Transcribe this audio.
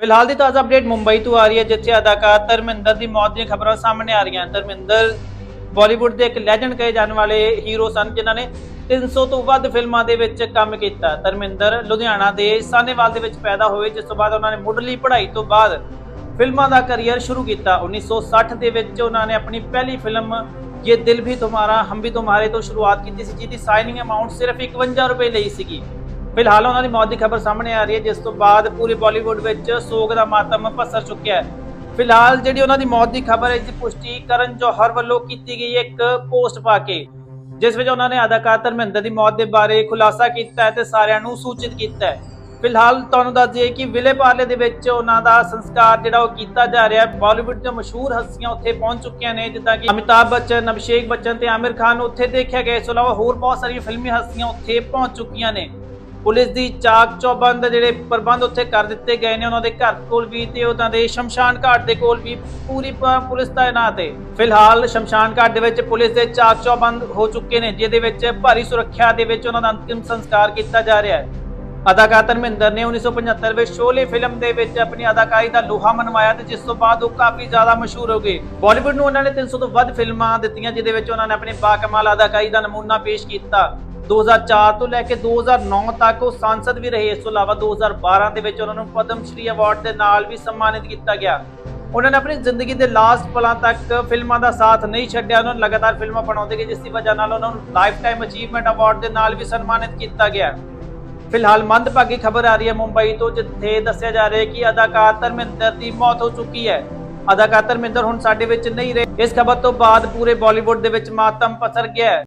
ਫਿਲਹਾਲ ਦੀ ਤਾਜ਼ਾ ਅਪਡੇਟ ਮੁੰਬਈ ਤੋਂ ਆ ਰਹੀ ਹੈ, ਜਿੱਥੇ ਅਦਾਕਾਰ ਧਰਮਿੰਦਰ ਦੀ ਮੌਤ ਦੀਆਂ ਖਬਰਾਂ ਸਾਹਮਣੇ ਆ ਰਹੀਆਂ ਹਨ। ਧਰਮਿੰਦਰ ਬਾਲੀਵੁੱਡ ਦੇ ਇੱਕ ਲੈਜੈਂਡ ਕਹੇ ਜਾਣ ਵਾਲੇ ਹੀਰੋ ਸਨ, ਜਿਨ੍ਹਾਂ ਨੇ 300 ਤੋਂ ਵੱਧ ਫਿਲਮਾਂ ਦੇ ਵਿੱਚ ਕੰਮ ਕੀਤਾ। ਧਰਮਿੰਦਰ ਲੁਧਿਆਣਾ ਦੇ ਸਾਨੇਵਾਲ ਦੇ ਵਿੱਚ ਪੈਦਾ ਹੋਏ, ਜਿਸ ਤੋਂ ਬਾਅਦ ਉਹਨਾਂ ਨੇ ਮੁੱਢਲੀ ਪੜ੍ਹਾਈ ਤੋਂ ਬਾਅਦ ਫਿਲਮਾਂ ਦਾ ਕੈਰੀਅਰ ਸ਼ੁਰੂ ਕੀਤਾ। 1960 ਦੇ ਵਿੱਚ ਉਹਨਾਂ ਨੇ ਆਪਣੀ ਪਹਿਲੀ ਫਿਲਮ ਇਹ ਦਿਲ ਵੀ ਤੁਹਾਰਾ ਹਮ ਵੀ ਤੁਹਾਰੇ ਤੋਂ ਸ਼ੁਰੂਆਤ ਕੀਤੀ ਸੀ, ਜਿਹਦੀ ਸਾਈਨਿੰਗ ਅਮਾਉਂਟ ਸਿਰਫ 51 ਰੁਪਏ ਲਈ ਸੀਗੀ। ਫਿਲਹਾਲ ਉਹਨਾਂ ਦੀ ਮੌਤ ਦੀ ਖਬਰ ਸਾਹਮਣੇ ਆ ਰਹੀ ਹੈ, ਜਿਸ ਤੋਂ ਬਾਅਦ ਪੂਰੇ ਬਾਲੀਵੁੱਡ ਵਿੱਚ ਸੋਗ ਦਾ ਮਾਤਮ ਪਸਰ ਚੁੱਕਿਆ ਹੈ। ਫਿਲਹਾਲ ਜਿਹੜੀ ਉਹਨਾਂ ਦੀ ਮੌਤ ਦੀ ਖਬਰ ਹੈ, ਇਸ ਦੀ ਪੁਸ਼ਟੀ ਕਰਨ ਜੋਹਰ ਵੱਲੋਂ ਕੀਤੀ ਗਈ ਹੈ ਇੱਕ ਪੋਸਟ ਪਾ ਕੇ, ਜਿਸ ਵਿੱਚ ਉਹਨਾਂ ਨੇ ਅਦਾਕਾਰ ਧਰਮਿੰਦਰ ਦੀ ਮੌਤ ਦੇ ਬਾਰੇ ਖੁਲਾਸਾ ਕੀਤਾ ਹੈ ਤੇ ਸਾਰਿਆਂ ਨੂੰ ਸੂਚਿਤ ਕੀਤਾ ਹੈ। ਫਿਲਹਾਲ ਤੁਹਾਨੂੰ ਦੱਸ ਦਈਏ ਕਿ ਵਿਲੇ ਪਾਰਲੇ ਦੇ ਵਿੱਚ ਉਹਨਾਂ ਦਾ ਸੰਸਕਾਰ ਜਿਹੜਾ ਉਹ ਕੀਤਾ ਜਾ ਰਿਹਾ ਹੈ। ਬਾਲੀਵੁੱਡ ਦੀਆਂ ਮਸ਼ਹੂਰ ਹਸਤੀਆਂ ਉੱਥੇ ਪਹੁੰਚ ਚੁੱਕੀਆਂ ਨੇ, ਜਿੱਦਾਂ ਕਿ ਅਮਿਤਾਭ ਬੱਚਨ, ਅਭਿਸ਼ੇਕ ਬੱਚਨ ਤੇ ਆਮਿਰ ਖਾਨ ਨੂੰ ਉੱਥੇ ਦੇਖਿਆ ਗਿਆ। ਇਸ ਤੋਂ ਇਲਾਵਾ ਹੋਰ ਬਹੁਤ ਸਾਰੀਆਂ ਫਿਲਮੀ ਹਸਤੀਆਂ ਉੱਥੇ ਪਹੁੰਚ ਚੁੱਕੀਆਂ ਨੇ। ਪੁਲਿਸ ਦੀ ਚਾਕ ਚੌਬੰਦ ਜਿਹੜੇ ਪ੍ਰਬੰਧ ਉੱਥੇ ਕਰ ਦਿੱਤੇ ਗਏ ਨੇ, ਉਹਨਾਂ ਦੇ ਘਰ ਕੋਲ ਵੀ ਤੇ ਉਹਨਾਂ ਦੇ ਸ਼ਮਸ਼ਾਨ ਘਾਟ ਦੇ ਕੋਲ ਵੀ ਪੂਰੀ ਪੁਲਿਸ ਤਾਇਨਾਤ ਹੈ ਫਿਲਹਾਲ ਸ਼ਮਸ਼ਾਨ ਘਾਟ ਦੇ ਵਿੱਚ ਪੁਲਿਸ ਦੇ ਚਾਕ ਚੌਬੰਦ ਹੋ ਚੁੱਕੇ ਨੇ, ਜਿਹਦੇ ਵਿੱਚ ਭਾਰੀ ਸੁਰੱਖਿਆ ਦੇ ਵਿੱਚ ਉਹਨਾਂ ਦਾ ਅੰਤਿਮ ਸੰਸਕਾਰ ਕੀਤਾ ਜਾ ਰਿਹਾ ਹੈ। ਅਦਾਕਾਰ ਧਰਮਿੰਦਰ ਨੇ 1975 ਵਿੱਚ ਸ਼ੋਲੇ ਫਿਲਮ ਦੇ ਵਿੱਚ ਆਪਣੀ ਅਦਾਕਾਰੀ ਦਾ ਲੋਹਾ ਮਨਵਾਇਆ ਤੇ ਜਿਸ ਤੋਂ ਬਾਅਦ ਉਹ ਕਾਫੀ ਜ਼ਿਆਦਾ ਮਸ਼ਹੂਰ ਹੋ ਗਏ। ਬਾਲੀਵੁੱਡ ਨੂੰ ਉਹਨਾਂ ਨੇ 300 ਤੋਂ ਵੱਧ ਫਿਲਮਾਂ ਦਿੱਤੀਆਂ, ਜਿਹਦੇ ਵਿੱਚ ਉਹਨਾਂ ਨੇ ਆਪਣੀ ਬਾਕਮਾਲ ਅਦਾਕਾਰੀ ਦਾ ਨਮੂਨਾ ਪੇਸ਼ ਕੀਤਾ। 2004 ਤੋਂ ਲੈ ਕੇ 2009 ਤੱਕ ਉਹ ਸੰਸਦ ਵੀ ਰਹੇ। ਇਸ ਤੋਂ ਇਲਾਵਾ 2012 ਦੇ ਵਿੱਚ ਉਹਨਾਂ ਨੂੰ ਪਦਮ ਸ਼੍ਰੀ ਅਵਾਰਡ ਦੇ ਨਾਲ ਵੀ ਸਨਮਾਨਿਤ ਕੀਤਾ ਗਿਆ। ਉਹਨਾਂ ਨੇ ਆਪਣੀ ਜ਼ਿੰਦਗੀ ਦੇ ਲਾਸਟ ਪਲਾਂ ਤੱਕ ਫਿਲਮਾਂ ਦਾ ਸਾਥ ਨਹੀਂ ਛੱਡਿਆ। ਉਹਨਾਂ ਨੂੰ ਲਗਾਤਾਰ ਫਿਲਮਾਂ ਬਣਾਉਂਦੇ ਗਏ, ਜਿਸ ਦੀ ਵਜ੍ਹਾ ਨਾਲ ਉਹਨਾਂ ਨੂੰ ਲਾਈਫ ਟਾਈਮ ਅਚੀਵਮੈਂਟ ਅਵਾਰਡ ਦੇ ਨਾਲ ਵੀ ਸਨਮਾਨਿਤ ਕੀਤਾ ਗਿਆ। ਫਿਲਹਾਲ ਮੰਦਭਾਗੀ ਖਬਰ ਆ ਰਹੀ ਹੈ ਮੁੰਬਈ ਤੋਂ, ਜਿੱਥੇ ਦੱਸਿਆ ਜਾ ਰਿਹਾ ਹੈ ਕਿ ਅਦਾਕਾਰ ਧਰਮਿੰਦਰ ਦੀ ਮੌਤ ਹੋ ਚੁੱਕੀ ਹੈ। ਅਦਾਕਾਰ ਧਰਮਿੰਦਰ ਹੁਣ ਸਾਡੇ ਵਿੱਚ ਨਹੀਂ ਰਹੇ। ਇਸ ਖਬਰ ਤੋਂ ਬਾਅਦ ਪੂਰੇ ਬਾਲੀਵੁੱਡ ਦੇ ਵਿੱਚ ਮਾਤਮ ਪਸਰ ਗਿਆ ਹੈ।